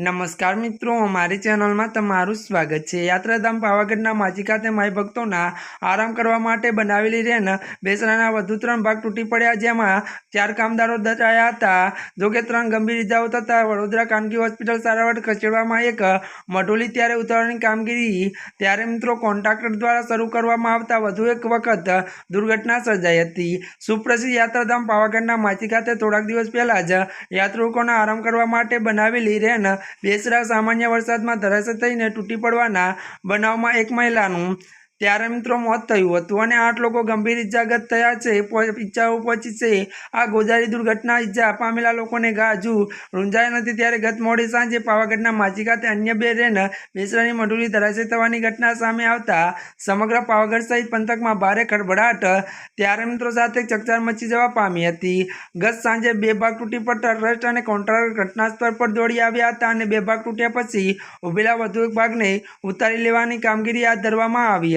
નમસ્કાર મિત્રો, અમારી ચેનલમાં તમારું સ્વાગત છે. યાત્રાધામ પાવાગઢના માજી ખાતે માઈ ભક્તોના આરામ કરવા માટે બનાવેલી રેન બેસરાના વધુ ત્રણ ભાગ તૂટી પડ્યા, જેમાં ચાર કામદારો દટાયા હતા. જોકે ત્રણ ગંભીર ઇજાઓ થતાં વડોદરા ખાનગી હોસ્પિટલ સારવાર ખસેડવામાં એક મઢોલી ત્યારે ઉતારવાની કામગીરી. ત્યારે મિત્રો, કોન્ટ્રાક્ટર દ્વારા શરૂ કરવામાં આવતા વધુ એક વખત દુર્ઘટના સર્જાઈ હતી. સુપ્રસિદ્ધ યાત્રાધામ પાવાગઢના માછી ખાતે થોડાક દિવસ પહેલાં જ યાત્રિકોના આરામ કરવા માટે બનાવેલી રેન બેસરા સામાન્ય વરસાદમાં ધરાશય થઈને તૂટી પડવાના બનાવમાં એક મહિલાનું ત્યારે મિત્રો મોત થયું હતું અને આઠ લોકો ગંભીર ઇજાગ્રસ્ત થયા છે. ઈજાઓ પહોંચી છે. આ ગોજારી દુર્ઘટના ઇજા પામેલા લોકોને ઘા હજુ રૂંઝાયા નથી. ત્યારે ગત મોડી સાંજે પાવાગઢના માજી ખાતે અન્ય બે રેન બેસરાની મઢુલી ધરાશય થવાની ઘટના સામે આવતા સમગ્ર પાવાગઢ સહિત પંથકમાં ભારે ખળભળાટ ત્યારે મિત્રો સાથે ચકચાર મચી જવા પામી હતી. ગત સાંજે બે ભાગ તૂટી પડતા ટ્રસ્ટ અને કોન્ટ્રાક્ટર ઘટના સ્થળ પર દોડી આવ્યા હતા અને બે ભાગ તૂટ્યા પછી ઉભેલા વધુ એક ભાગને ઉતારી લેવાની કામગીરી હાથ ધરવામાં આવી